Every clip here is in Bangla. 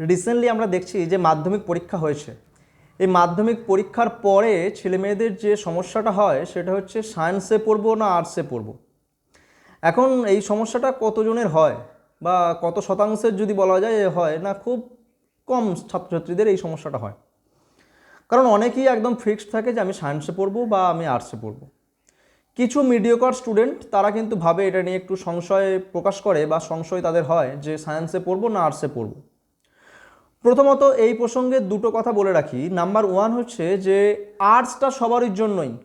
রিসেন্টলি আমরা দেখছি যে মাধ্যমিক পরীক্ষা হয়েছে। এই মাধ্যমিক পরীক্ষার পরে ছেলেমেয়েদের যে সমস্যাটা হয়, সেটা হচ্ছে সায়েন্সে পড়ব না আর্টসে পড়ব? এখন এই সমস্যাটা কতজনের হয়? বা কত শতাংশের যদি বলা যায় হয়, না খুব কম ছাত্রছাত্রীদের এই সমস্যাটা হয়। কারণ অনেকেই একদম ফিক্সড থাকে যে আমি সায়েন্সে পড়ব বা আমি আর্টসে পড়ব। কিছু মিডিওকর স্টুডেন্ট তারা কিন্তু ভাবে এটা নিয়ে একটু সংশয় প্রকাশ করে বা সংশয় তাদের হয় যে সায়েন্সে পড়ব না আর্টসে পড়ব। প্রথমত এই প্রসঙ্গে দুটো কথা বলে রাখি। নাম্বার ওয়ান হচ্ছে যে, আর্টসটা সবারই জন্যই।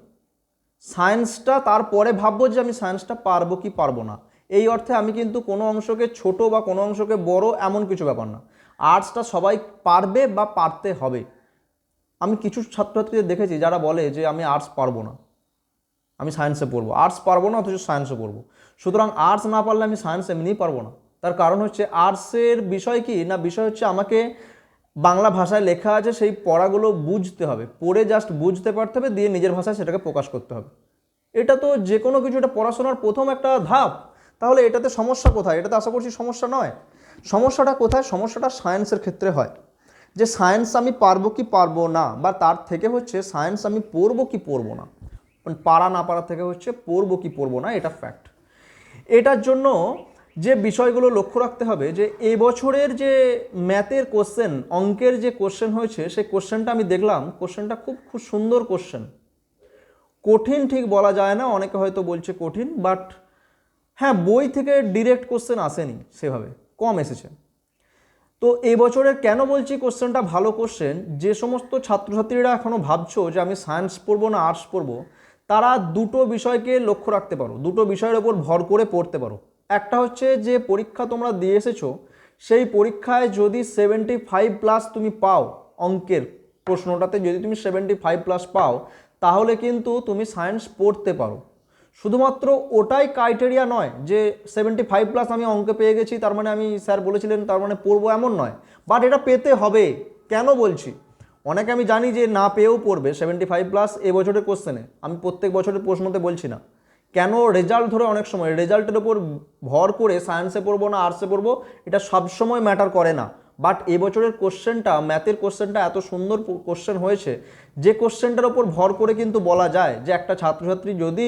সায়েন্সটা তারপরে ভাববো যে আমি সায়েন্সটা পারব কি পারব না। এই অর্থে আমি কিন্তু কোনো অংশকে ছোট বা কোনো অংশকে বড় এমন কিছু ব্যাপার না। আর্টসটা সবাই পারবে বা পারতে হবে। আমি কিছু ছাত্রছাত্রীদের দেখেছি যারা বলে যে, আমি আর্টস পারব না। আমি সায়েন্সে পড়ব। আর্টস পারব না, অথচ সায়েন্সে পড়ব। সুতরাং আর্টস না পারলে আমি সায়েন্স এমনিই পারব না। তার কারণ হচ্ছে আর্টসের বিষয় কি? না, বিষয় হচ্ছে আমাকে বাংলা ভাষায় লেখা আছে, সেই পড়াগুলো বুঝতে হবে। পড়ে জাস্ট বুঝতে পারতে হবে, দিয়ে নিজের ভাষায় সেটাকে প্রকাশ করতে হবে। এটা তো যে কোনো কিছু, এটা পড়াশোনার প্রথম একটা ধাপ। তাহলে এটাতে সমস্যা কোথায়? এটাতে আশা করছি সমস্যা নয়। সমস্যাটা কোথায়? সমস্যাটা সায়েন্সের ক্ষেত্রে হয়। যে সায়েন্স আমি পারব কি পারব না, বা তার থেকে হচ্ছে সায়েন্স আমি পড়ব কি পড়ব না। মানে পারা না পারা থেকে হচ্ছে পড়ব কি পড়ব না, এটা ফ্যাক্ট এটার জন্য যে বিষয়গুলো লক্ষ্য রাখতে হবে যে এবছরের যে ম্যাথের কোশ্চেন অঙ্কের যে কোশ্চেন হয়েছে, সেই কোশ্চেনটা আমি দেখলাম কোশ্চেনটা খুব খুব সুন্দর কোশ্চেন কঠিন ঠিক বলা যায় না, অনেকে হয়তো বলছে কঠিন বাট হ্যাঁ বই থেকে ডিরেক্ট কোশ্চেন আসেনি সেভাবে, কম এসেছে। তো এই বছরের কেন বলছি কোশ্চেনটা ভালো কোশ্চেন যে সমস্ত ছাত্রছাত্রীরা এখনও ভাবছ যে আমি সায়েন্স পড়ব না আর্টস পড়ব, তারা দুটো বিষয়কে লক্ষ্য রাখতে পারো, দুটো বিষয়ের ওপর ভর করে পড়তে পারো। একটা হচ্ছে যে পরীক্ষা তোমরা দিয়ে এসেছ, সেই পরীক্ষায় যদি সেভেন্টি ফাইভ প্লাস তুমি পাও অঙ্কের প্রশ্নটাতে, যদি তুমি সেভেন্টি ফাইভ প্লাস পাও, তাহলে কিন্তু তুমি সায়েন্স পড়তে পারো। শুধুমাত্র ওটাই ক্রাইটেরিয়া নয় যে সেভেন্টি ফাইভ প্লাস আমি অঙ্কে পেয়ে গেছি, তার মানে আমি স্যার বলেছিলেন তার মানে পড়ব এমন নয়। বাট এটা পেতে হবে। কেন বলছি? অনেকে আমি জানি যে না পেয়েও পড়বে সেভেন্টি ফাইভ প্লাস এবছরের কোশ্চেনে আমি প্রত্যেক বছরের প্রশ্নতে বলছি না। কেন রেজাল্ট ধরে অনেক সময় রেজাল্টের ওপর ভর করে সায়েন্সে পড়ব না আর্টসে পড়ব, এটা সবসময় ম্যাটার করে না। বাট এবছরের কোশ্চেনটা ম্যাথের কোশ্চেনটা এত সুন্দর কোশ্চেন হয়েছে, যে কোশ্চেনটার ওপর ভর করে কিন্তু বলা যায় যে একটা ছাত্রছাত্রী যদি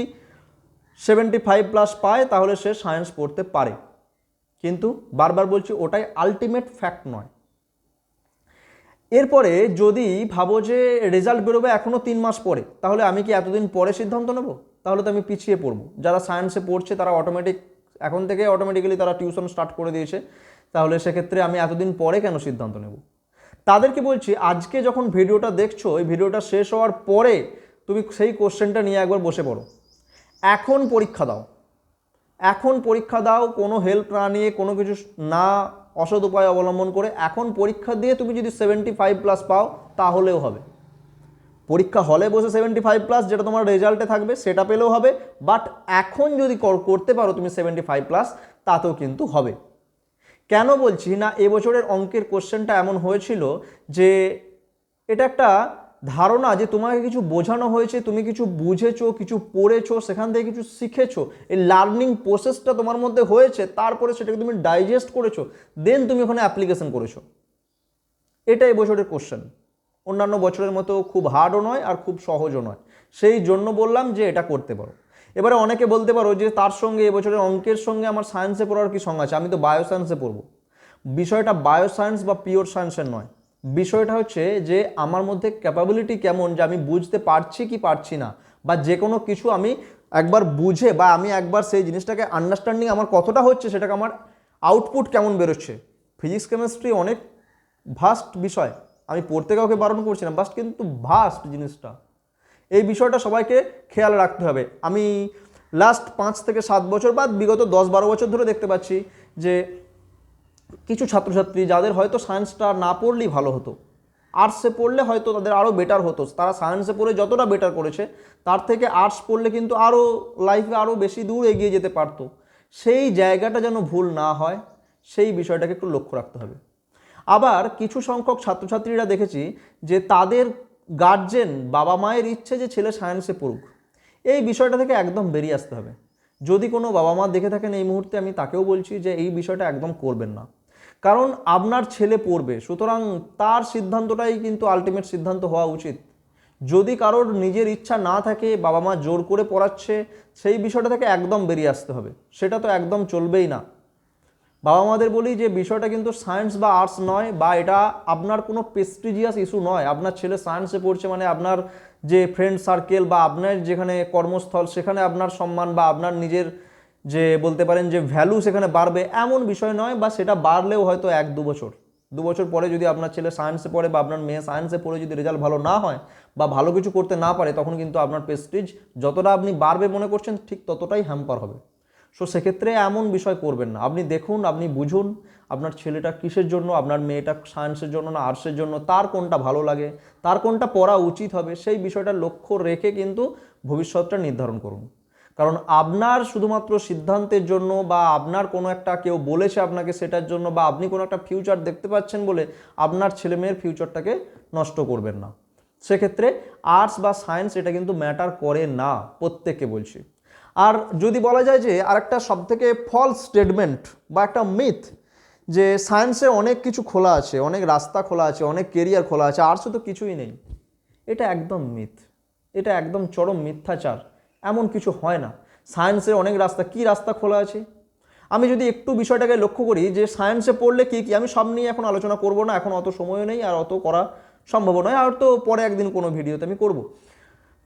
সেভেন্টি ফাইভ প্লাস পায়, তাহলে সে সায়েন্স পড়তে পারে। কিন্তু বারবার বলছি, ওটাই আলটিমেট ফ্যাক্ট নয়। এরপরে যদি ভাবো যে রেজাল্ট বেরোবে এখনও তিন মাস পরে, তাহলে আমি কি এতদিন পরে সিদ্ধান্ত নেব? তাহলে তো আমি পিছিয়ে পড়ব। যারা সায়েন্সে পড়ছে, তারা অটোমেটিক এখন থেকে অটোমেটিক্যালি তারা টিউশন স্টার্ট করে দিয়েছে। তাহলে সেক্ষেত্রে আমি এতদিন পরে কেন সিদ্ধান্ত নেব? তাদেরকে বলছি, আজকে যখন ভিডিওটা দেখছ, এই ভিডিওটা শেষ হওয়ার পরে তুমি সেই কোশ্চেনটা নিয়ে একবার বসে পড়ো। এখন পরীক্ষা দাও। এখন পরীক্ষা দাও, কোনো হেল্প না নিয়ে, কোনো কিছু না, অসৎ উপায় অবলম্বন করে। এখন পরীক্ষা দিয়ে তুমি যদি সেভেন্টি ফাইভ প্লাস পাও, তাহলেও হবে। পরীক্ষা হলে বসে সেভেন্টি ফাইভ প্লাস যেটা তোমার রেজাল্টে থাকবে, সেটা পেলেও হবে। বাট এখন যদি করতে পারো তুমি সেভেন্টি ফাইভ প্লাস তাতেও কিন্তু হবে। কেন বলছি না, এবছরের অঙ্কের কোশ্চেনটা এমন হয়েছিল যে এটা একটা ধারণা যে তোমাকে কিছু বোঝানো হয়েছে, তুমি কিছু বুঝেছ, কিছু পড়েছো, সেখান থেকে কিছু শিখেছো। এই লার্নিং প্রসেসটা তোমার মধ্যে হয়েছে, তারপরে সেটাকে তুমি ডাইজেস্ট করেছ দেন তুমি ওখানে অ্যাপ্লিকেশন করেছ। এটা এবছরের কোশ্চেন অন্যান্য বছরের মতো খুব হার্ডও নয় আর খুব সহজও নয়। সেই জন্য বললাম যে এটা করতে পারো। এবারে অনেকে বলতে পারো যে তার সঙ্গে এবছরের অঙ্কের সঙ্গে আমার সায়েন্সে পড়ার কি সঙ্গে আছে? আমি তো বায়ো সায়েন্সে পড়ব। বিষয়টা বায়ো সায়েন্স বা পিওর সায়েন্সের নয়। বিষয়টা হচ্ছে যে আমার মধ্যে ক্যাপাবিলিটি কেমন যে আমি বুঝতে পারছি কি পারছি না বা যে কোনো কিছু আমি একবার বুঝে বা আমি একবার সেই জিনিসটাকে আন্ডারস্ট্যান্ডিং আমার কতটা হচ্ছে সেটাকে আমার আউটপুট কেমন বেরোচ্ছে। ফিজিক্স কেমিস্ট্রি অনেক ভাস্ট বিষয়। আমি পড়তে কাউকে বারণ করছি না বাস্ট কিন্তু ভাস্ট জিনিসটা। এই বিষয়টা সবাইকে খেয়াল রাখতে হবে। আমি লাস্ট পাঁচ থেকে সাত বছর বা বিগত দশ বারো বছর ধরে দেখতে পাচ্ছি যে কিছু ছাত্রছাত্রী যাদের হয়তো সায়েন্সটা না পড়লেই ভালো হতো আর্টসে পড়লে হয়তো তাদের আরও বেটার হতো। তারা সায়েন্সে পড়ে যতটা বেটার করেছে, তার থেকে আর্টস পড়লে কিন্তু আরও লাইফে আরও বেশি দূর এগিয়ে যেতে পারতো। সেই জায়গাটা যেন ভুল না হয়, সেই বিষয়টাকে একটু লক্ষ্য রাখতে হবে। আবার কিছু সংখ্যক ছাত্রছাত্রীরা দেখেছি যে তাদের গার্জেন বাবা মায়ের ইচ্ছে যে ছেলে সায়েন্সে পড়ুক, এই বিষয়টা থেকে একদম বেরিয়ে আসতে হবে। যদি কোনো বাবা মা দেখে থাকেন এই মুহূর্তে, আমি তাকেও বলছি যে এই বিষয়টা একদম করবেন না। কারণ আপনার ছেলে পড়বে, সুতরাং তার সিদ্ধান্তটাই কিন্তু আলটিমেট সিদ্ধান্ত হওয়া উচিত। যদি কারোর নিজের ইচ্ছা না থাকে, বাবা মা জোর করে পড়াচ্ছে, সেই বিষয়টা থেকে একদম বেরিয়ে আসতে হবে। সেটা তো একদম চলবেই না। বাবা মাদের বলি যে বিষয়টা কিন্তু সায়েন্স বা আর্টস নয় বা এটা আপনার কোনো প্রেস্টিজিয়াস ইস্যু নয়। আপনার ছেলে সায়েন্সে পড়ছে মানে আপনার যে ফ্রেন্ড সার্কেল বা আপনার যেখানে কর্মস্থল, সেখানে আপনার সম্মান বা আপনার নিজের যে বলতে পারেন যে ভ্যালু সেখানে বাড়বে এমন বিষয় নয় বা সেটা বাড়লেও হয়তো এক দু বছর। দু বছর পরে যদি আপনার ছেলে সায়েন্সে পড়ে বা আপনার মেয়ে সায়েন্সে পড়ে যদি রেজাল্ট ভালো না হয় বা ভালো কিছু করতে না পারে, তখন কিন্তু আপনার প্রেস্টিজ যতটা আপনি বাড়বে মনে করছেন, ঠিক ততটাই হ্যাম্পার হবে। সো সেক্ষেত্রে এমন বিষয় করবেন না। আপনি দেখুন, আপনি বুঝুন, আপনার ছেলেটা কিসের জন্য, আপনার মেয়েটা সায়েন্সের জন্য না আর্টসের জন্য, তার কোনটা ভালো লাগে, তার কোনটা পড়া উচিত হবে, সেই বিষয়টা লক্ষ্য রেখে কিন্তু ভবিষ্যৎটা নির্ধারণ করুন। কারণ আপনার শুধুমাত্র সিদ্ধান্তের জন্য বা আপনার কোনো একটা কেউ বলেছে আপনাকে সেটার জন্য বা আপনি কোনো একটা ফিউচার দেখতে পাচ্ছেন বলে আপনার ছেলে মেয়ের ফিউচারটাকে নষ্ট করবেন না। সেক্ষেত্রে আর্টস বা সায়েন্স এটা কিন্তু ম্যাটার করে না, প্রত্যেককে বলছি। আর যদি বলা যায় যে আর আরেকটা সবথেকে ফলস স্টেটমেন্ট বা একটা মিথ যে সায়েন্সে অনেক কিছু খোলা আছে, অনেক রাস্তা খোলা আছে, অনেক কেরিয়ার খোলা আছে আর্টসে তো কিছুই নেই। এটা একদম মিথ এটা একদম চরম মিথ্যাচার। এমন কিছু হয় না। সায়েন্সের অনেক রাস্তা। কি রাস্তা খোলা আছে? আমি যদি একটু বিষয়টাকে লক্ষ্য করি যে সায়েন্সে পড়লে কি কি? আমি সব নিয়ে এখন আলোচনা করব না। এখন অত সময়ও নেই আর অত করা সম্ভব নয়। আর তো পরে একদিন কোনো ভিডিওতে আমি করব।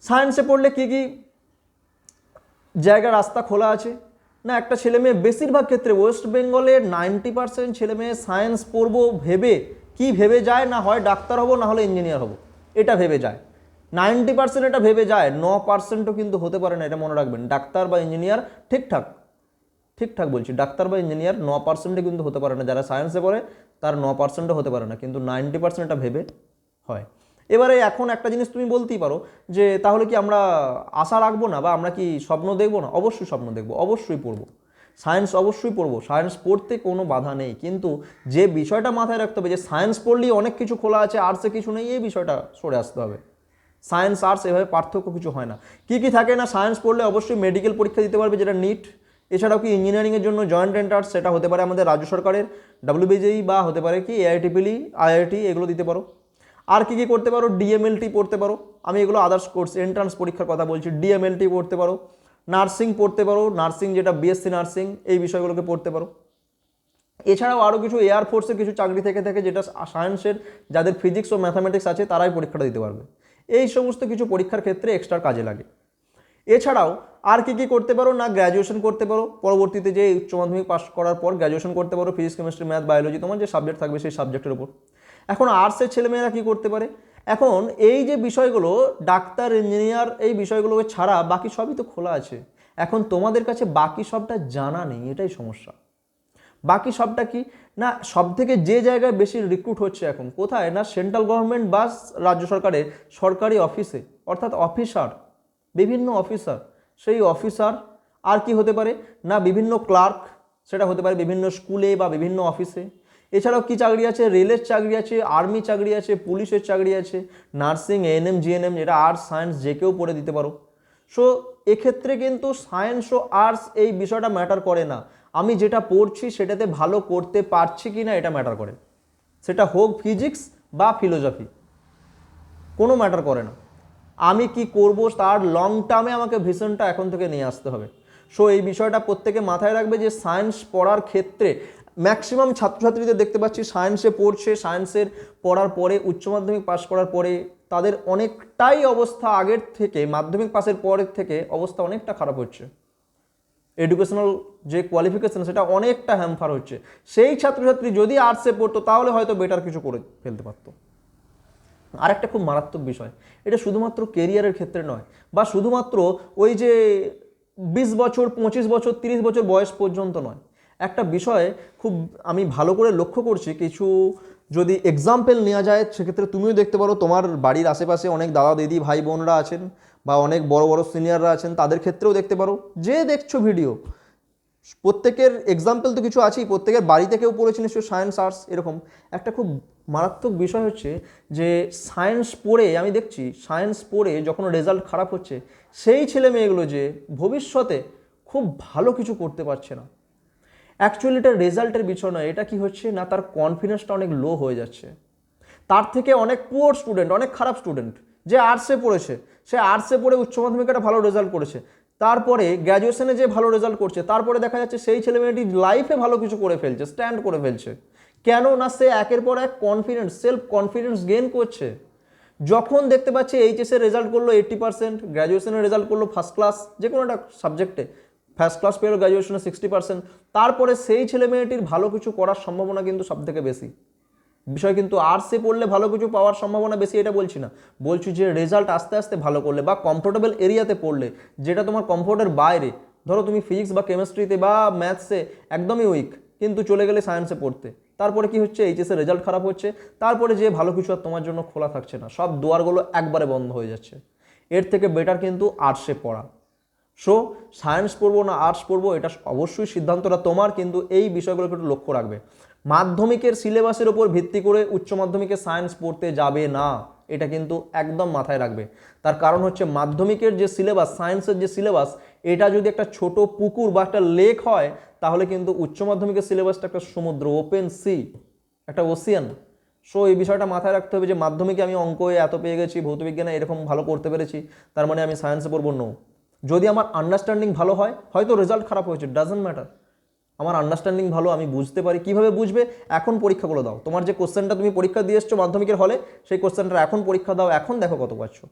সায়েন্সে পড়লে কি কি জায়গা রাস্তা খোলা আছে। না, একটা ছেলে মেয়ে বেশিরভাগ ক্ষেত্রে ওয়েস্ট বেঙ্গলের নাইনটি পার্সেন্ট ছেলে মেয়ে সায়েন্স পড়ব ভেবে কি ভেবে যায়? না হয় ডাক্তার হব, না হলে ইঞ্জিনিয়ার হব। এটা ভেবে যায়। নাইনটি পার্সেন্ট এটা ভেবে যায়, ন পার্সেন্টও কিন্তু হতে পারে না, এটা মনে রাখবেন। ডাক্তার বা ইঞ্জিনিয়ার ঠিকঠাক। ঠিকঠাক বলছি, ডাক্তার বা ইঞ্জিনিয়ার ন পার্সেন্টে কিন্তু হতে পারে না। যারা সায়েন্সে পড়ে, তার ন পার্সেন্টও হতে পারে না। কিন্তু নাইনটি পার্সেন্ট এটা ভেবে হয়। এবারে এখন একটা জিনিস তুমি বলতেই পারো যে তাহলে কি আমরা আশা রাখব না বা আমরা কি স্বপ্ন দেখব না? অবশ্যই স্বপ্ন দেখব, অবশ্যই পড়ব। সায়েন্স অবশ্যই পড়ব, সায়েন্স পড়তে কোনো বাধা নেই। কিন্তু যে বিষয়টা মাথায় রাখতে হবে যে সায়েন্স পড়লেই অনেক কিছু খোলা আছে, আর্টসে কিছু নেই, এই বিষয়টা সরে আসতে হবে। সায়েন্স, আর্টস এভাবে পার্থক্য কিছু হয় না। কি কি থাকে না, সায়েন্স পড়লে অবশ্যই মেডিকেল পরীক্ষা দিতে পারবে যেটা নিট। এছাড়াও কি ইঞ্জিনিয়ারিংয়ের জন্য জয়েন্ট এন্ট্রান্স সেটা হতে পারে আমাদের রাজ্য সরকারের ডাব্লিউবিজেই বা হতে পারে কি এআইটিপিলি আইআইটি এগুলো দিতে পারো। আর কি কি করতে পারো? ডিএমএলটি পড়তে পারো। আমি এগুলো আদার্স কোর্স এন্ট্রান্স পরীক্ষার কথা বলছি। ডিএমএলটি পড়তে পারো। নার্সিং পড়তে পারো। নার্সিং যেটা বিএসসি নার্সিং এই বিষয়গুলোকে পড়তে পারো। এছাড়াও আরও কিছু এয়ারফোর্সের কিছু চাকরি থেকে থাকে যেটা সায়েন্সের যাদের ফিজিক্স ও ম্যাথামেটিক্স আছে, তারাই পরীক্ষাটা দিতে পারবে। এই সমস্ত কিছু পরীক্ষার ক্ষেত্রে এক্সট্রা কাজে লাগে। এছাড়াও আর কি কি করতে পারো? না গ্র্যাজুয়েশন করতে পারো। পরবর্তীতে যে উচ্চ মাধ্যমিক পাস করার পর গ্র্যাজুয়েশন করতে পারো। ফিজিক্স কেমিস্ট্রি ম্যাথ বায়োলজি তোমার যে সাবজেক্ট থাকবে সেই সাবজেক্টের উপর। এখন আর্টসের ছেলেমেয়েরা কী করতে পারে? এখন এই যে বিষয়গুলো, ডাক্তার ইঞ্জিনিয়ার এই বিষয়গুলো ছাড়া বাকি সবই তো খোলা আছে। এখন তোমাদের কাছে বাকি সবটা জানা নেই, এটাই সমস্যা। বাকি সবটা কি? না সব থেকে যে জায়গায় বেশি রিক্রুট হচ্ছে এখন, কোথায়? না সেন্ট্রাল গভর্নমেন্ট বা রাজ্য সরকারের, সরকারি অফিসে অর্থাৎ অফিসার বিভিন্ন অফিসার সেই অফিসার আর কি হতে পারে? না, বিভিন্ন ক্লার্ক সেটা হতে পারে বিভিন্ন স্কুলে বা বিভিন্ন অফিসে এছাড়াও কি চাকরি আছে? রেলের চাকরি আছে, আর্মি চাকরি আছে, পুলিশের চাকরি আছে, নার্সিং এএনএম জিএনএম যেটা আর্টস সায়েন্স যে কেউ পড়ে দিতে পারো। সো এক্ষেত্রে কিন্তু সায়েন্স ও আর্টস এই বিষয়টা ম্যাটার করে না। আমি যেটা পড়ছি সেটাতে ভালো করতে পারছি কি না এটা ম্যাটার করে। সেটা হোক ফিজিক্স বা ফিলোসফি কোনো ম্যাটার করে না। আমি কি করব? তার লং টার্মে আমাকে ভিশনটা এখন থেকে নিয়ে আসতে হবে। সো এই বিষয়টা প্রত্যেকে মাথায় রাখবে যে সায়েন্স পড়ার ক্ষেত্রে ম্যাক্সিমাম ছাত্রছাত্রীদের দেখতে পাচ্ছি সায়েন্সে পড়ছে সায়েন্সের পড়ার পরে, উচ্চ মাধ্যমিক পাস করার পরে, তাদের অনেকটাই অবস্থা আগের থেকে, মাধ্যমিক পাসের পরের থেকে অবস্থা অনেকটা খারাপ হচ্ছে। এডুকেশনাল যে কোয়ালিফিকেশান সেটা অনেকটা হ্যাম্পার হচ্ছে। সেই ছাত্রছাত্রী যদি আর্টসে পড়তো, তাহলে হয়তো বেটার কিছু করে ফেলতে পারতো। আরেকটা খুব মারাত্মক বিষয়, এটা শুধুমাত্র কেরিয়ারের ক্ষেত্রে নয়, বা শুধুমাত্র ওই যে বিশ বছর, পঁচিশ বছর, তিরিশ বছর বয়স পর্যন্ত নয় একটা বিষয় খুব আমি ভালো করে লক্ষ্য করছি, কিছু যদি এক্সাম্পল নেওয়া যায়, সেক্ষেত্রে তুমিও দেখতে পারো তোমার বাড়ির আশেপাশে অনেক দাদা দিদি, ভাই বোনরা আছেন বা অনেক বড় বড় সিনিয়ররা আছেন, তাদের ক্ষেত্রেও দেখতে পারো। যে দেখছ ভিডিও প্রত্যেকের এক্সাম্পল তো কিছু আছেই, প্রত্যেকের বাড়িতে কেউ পড়েছে নিশ্চয়ই সায়েন্স আর্টস এরকম। একটা খুব মারাত্মক বিষয় হচ্ছে যে সায়েন্স পড়ে, আমি দেখছি সায়েন্স পড়ে যখন রেজাল্ট খারাপ হচ্ছে, সেই ছেলে মেয়েগুলো যে ভবিষ্যতে খুব ভালো কিছু করতে পারছে না। অ্যাকচুয়ালি এটা রেজাল্টের বিষয় নয়। এটা কি হচ্ছে না, তার কনফিডেন্সটা অনেক লো হয়ে যাচ্ছে। তার থেকে অনেক পুয়ার স্টুডেন্ট অনেক খারাপ স্টুডেন্ট যে আর্টসে পড়েছে, সে আর্টসে পড়ে উচ্চ মাধ্যমিকে একটা ভালো রেজাল্ট করেছে। তারপরে গ্র্যাজুয়েশনে যে ভালো রেজাল্ট করছে, তারপরে দেখা যাচ্ছে সেই ছেলে ছেলেমেয়েটি লাইফে ভালো কিছু করে ফেলছে স্ট্যান্ড করে ফেলছে। কেন না সে একের পর এক কনফিডেন্স সেলফ কনফিডেন্স গেন করছে? যখন দেখতে পাচ্ছে এইচএসের রেজাল্ট করল এইট্টি পার্সেন্ট গ্র্যাজুয়েশনের রেজাল্ট করল ফার্স্ট ক্লাস যে কোনো একটা সাবজেক্টে ফার্স্ট ক্লাস পেল গ্র্যাজুয়েশনে সিক্সটি পার্সেন্ট তারপরে সেই ছেলে মেয়েটির ভালো কিছু করার সম্ভাবনা কিন্তু সব থেকে বেশি। বিষয় কিন্তু আর্টসে পড়লে ভালো কিছু পাওয়ার সম্ভাবনা বেশি, এটা বলছি না। বলছি যে রেজাল্ট আস্তে আস্তে ভালো করলে বা কমফোর্টেবল এরিয়াতে পড়লে, যেটা তোমার কমফোর্টের বাইরে, ধরো তুমি ফিজিক্স বা কেমিস্ট্রিতে বা ম্যাথসে একদমই উইক কিন্তু চলে গেলে সায়েন্সে পড়তে। তারপরে কি হচ্ছে? এইচএসের রেজাল্ট খারাপ হচ্ছে। তারপরে যে ভালো কিছু আর তোমার জন্য খোলা থাকছে না। সব দুয়ারগুলো একবারে বন্ধ হয়ে যাচ্ছে। এর থেকে বেটার কিন্তু আর্টসে পড়া। সো সায়েন্স পড়ব না আর্টস পড়ব, এটা অবশ্যই সিদ্ধান্তটা তোমার, কিন্তু এই বিষয়গুলোকে একটু লক্ষ্য রাখবে। মাধ্যমিকের সিলেবাসের ওপর ভিত্তি করে উচ্চ মাধ্যমিকে সায়েন্স পড়তে যাবে না, এটা কিন্তু একদম মাথায় রাখবে। তার কারণ হচ্ছে মাধ্যমিকের যে সিলেবাস সায়েন্সের যে সিলেবাস এটা যদি একটা ছোট পুকুর বা একটা লেক হয়, তাহলে কিন্তু উচ্চ মাধ্যমিকের সিলেবাসটা একটা সমুদ্র ওপেন সি একটা ওসিয়ান সো এই বিষয়টা মাথায় রাখতে হবে যে মাধ্যমিকে আমি অঙ্কে এত পেয়ে গেছি ভৌতবিজ্ঞানে এরকম ভালো করতে পেরেছি, তার মানে আমি সায়েন্সে পড়ব নো যদি আমার আন্ডারস্ট্যান্ডিং ভালো হয়, হয়তো রেজাল্ট খারাপ হয়েছে ডাজেন্ট ম্যাটার আমার আন্ডারস্ট্যান্ডিং ভালো, আমি বুঝতে পারি, কীভাবে বুঝবে? এখন পরীক্ষাগুলো দাও। তোমার যে কোশ্চেনটা তুমি পরীক্ষা দিয়ে এসছো মাধ্যমিকের হলে, সেই কোশ্চেনটা এখন পরীক্ষা দাও, এখন দেখো কত পাচ্ছ।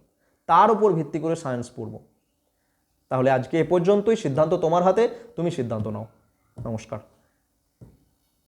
তার উপর ভিত্তি করে সায়েন্স পড়ব। তাহলে আজকে এ পর্যন্তই, সিদ্ধান্ত তোমার হাতে, তুমি সিদ্ধান্ত নাও। নমস্কার।